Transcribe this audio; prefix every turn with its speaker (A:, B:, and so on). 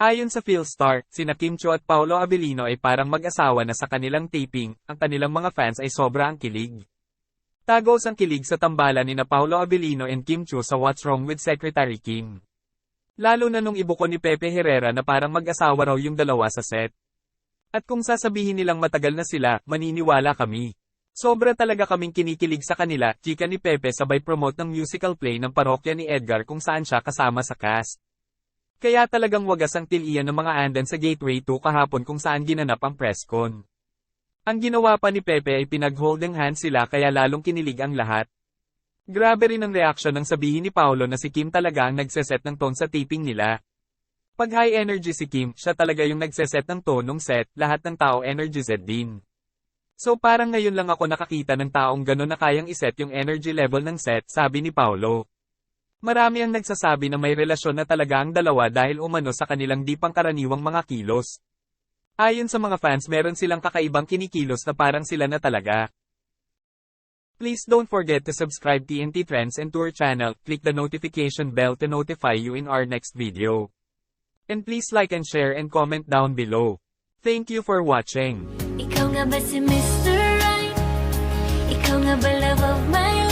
A: Ayon sa Philstar, sina Kim Cho at Paolo Avellino ay parang mag-asawa na sa kanilang taping, ang kanilang mga fans ay sobra ang kilig. Tagos ang kilig sa tambalan ni na Paolo Avellino and Kim Cho sa What's Wrong with Secretary Kim. Lalo na nung ibuko ni Pepe Herrera na parang mag-asawa raw yung dalawa sa set. At kung sasabihin nilang matagal na sila, maniniwala kami. Sobra talaga kaming kinikilig sa kanila, chika ni Pepe sabay promote ng musical play ng parokya ni Edgar kung saan siya kasama sa cast. Kaya talagang wagas ang tilian ng mga andan sa Gateway 2 kahapon kung saan ginanap ang press con. Ang ginawa pa ni Pepe ay pinag-holding hands sila kaya lalong kinilig ang lahat. Grabe rin ang reaksyon ng sabihin ni Paolo na si Kim talaga ang nagseset ng tone sa taping nila. Pag high energy si Kim, siya talaga yung nagseset ng tone ng set, lahat ng tao energized din. So parang ngayon lang ako nakakita ng taong gano'n na kayang iset yung energy level ng set, sabi ni Paolo. Marami ang nagsasabi na may relasyon na talaga ang dalawa dahil umano sa kanilang di pangkaraniwang mga kilos. Ayon sa mga fans meron silang kakaibang kinikilos na parang sila na talaga. Please don't forget to subscribe TNT Trends and Tour channel, click the notification bell to notify you in our next video. And please like and share and comment down below. Thank you for watching.
B: Ikaw nga ba si Mr. Right? Ikaw nga ba love of my